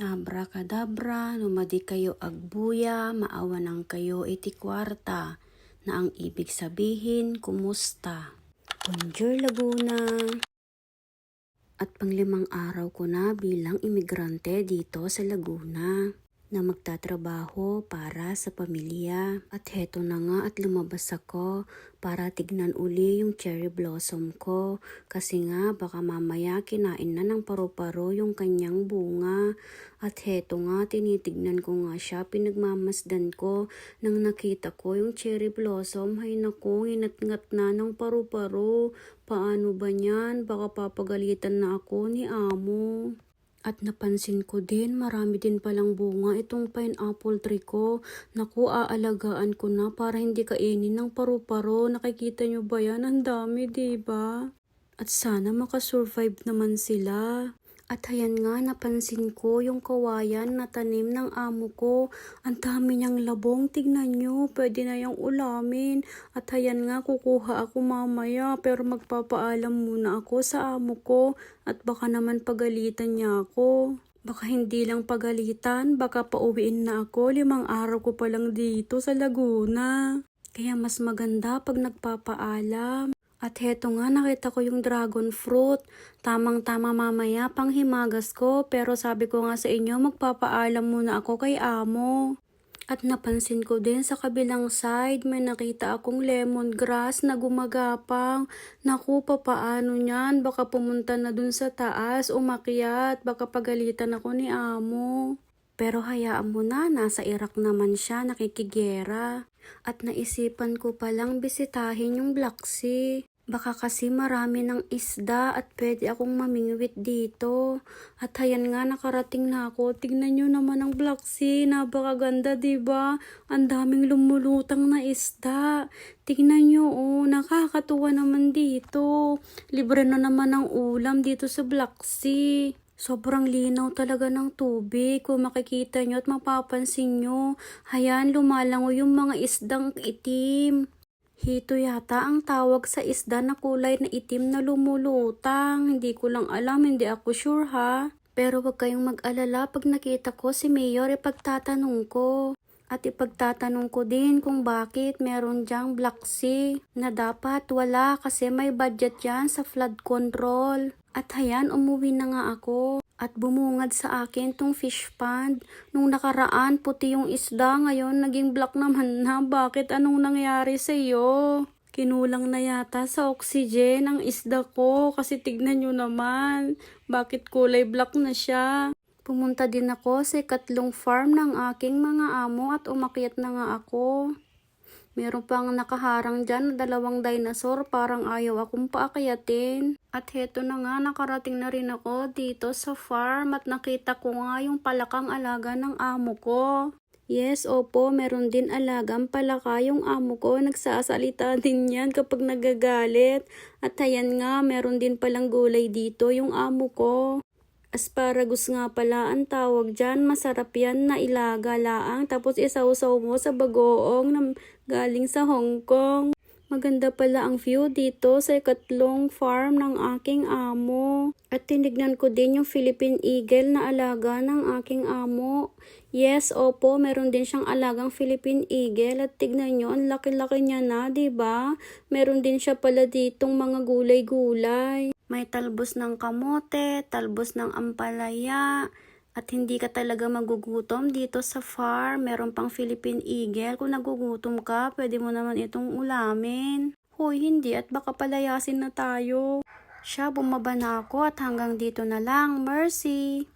Abracadabra, numadi kayo agbuya, maawanan kayo iti kwarta, na ang ibig sabihin, kumusta? Bonjour Laguna! At panglimang araw ko na bilang imigrante dito sa Laguna na magtatrabaho para sa pamilya. At heto na nga at lumabas ako para tignan uli yung cherry blossom ko. Kasi nga baka mamaya kinain na ng paru-paro yung kanyang bunga. At heto nga tinitignan ko nga siya, pinagmamasdan ko nang nakita ko yung cherry blossom. Hay naku, inat-ngat na ng paru-paro. Paano ba niyan? Baka papagalitan na ako ni amo. At napansin ko din, marami din palang bunga itong pineapple tree ko. Naku, aalagaan ko na para hindi kainin ng paru-paro. Nakikita nyo ba yan? Ang dami, ba? At sana makasurvive naman sila. At ayan nga, napansin ko yung kawayan na tanim ng amo ko. Ang dami niyang labong, tignan nyo, pwede na yung ulamin. At ayan nga, kukuha ako mamaya, pero magpapaalam muna ako sa amo ko. At baka naman pagalitan niya ako. Baka hindi lang pagalitan, baka pauwiin na ako, limang araw ko pa lang dito sa Laguna. Kaya mas maganda pag nagpapaalam. At heto nga, nakita ko yung dragon fruit. Tamang-tama mamaya, panghimagas ko. Pero sabi ko nga sa inyo, magpapaalam muna ako kay amo. At napansin ko din sa kabilang side, may nakita akong lemongrass na gumagapang. Naku, papaano niyan? Baka pumunta na dun sa taas, umakyat. Baka pagalitan ako ni amo. Pero hayaan mo na, nasa Iraq naman siya, nakikigera. At naisipan ko palang bisitahin yung Black Sea. Baka kasi marami ng isda at pwede akong mamingwit dito. At hayan nga nakarating na ako. Tignan nyo naman ang Black Sea. Napakaganda, ba? Ang daming lumulutang na isda. Tignan nyo, oh, nakakatuwa naman dito. Libre na naman ang ulam dito sa Black Sea. Sobrang linaw talaga ng tubig. Kung makikita nyo at mapapansin nyo, hayan lumalango yung mga isdang itim. Hito yata ang tawag sa isda na kulay na itim na lumulutang. Hindi ko lang alam, hindi ako sure ha. Pero wag kayong mag-alala pag nakita ko si Mayor, ipagtatanong ko. At ipagtatanong ko din kung bakit meron dyang Black Sea na dapat wala kasi may budget yan sa flood control. At hayan, umuwi na nga ako. At bumungad sa akin tong fish pond. Nung nakaraan, puti yung isda. Ngayon, naging black naman na. Bakit? Anong nangyari sa iyo? Kinulang na yata sa oxygen ang isda ko. Kasi tignan nyo naman. Bakit kulay black na siya? Pumunta din ako sa ikatlong farm ng aking mga amo at umakyat na nga ako. Meron pang nakaharang dyan na dalawang dinosaur parang ayaw akong paakayatin. At heto na nga nakarating na rin ako dito sa farm at nakita ko nga yung palakang alaga ng amo ko. Yes, opo, meron din alagang palaka yung amo ko. Nagsasalita din yan kapag nagagalit. At ayan nga, meron din palang gulay dito yung amo ko. Asparagus nga pala ang tawag dyan. Masarap yan na ilaga laang. Tapos isawsaw mo sa bagoong na galing sa Hong Kong. Maganda pala ang view dito sa ikatlong farm ng aking amo. At tinignan ko din yung Philippine Eagle na alaga ng aking amo. Yes, opo, meron din siyang alagang Philippine Eagle at tignan nyo, ang laki-laki niya na, ba? Meron din siya pala ditong mga gulay-gulay. May talbos ng kamote, talbos ng ampalaya, at hindi ka talaga magugutom dito sa farm. Meron pang Philippine Eagle. Kung nagugutom ka, pwede mo naman itong ulamin. Hoy, hindi at baka palayasin na tayo. Siya, bumaba na ako at hanggang dito na lang. Mercy!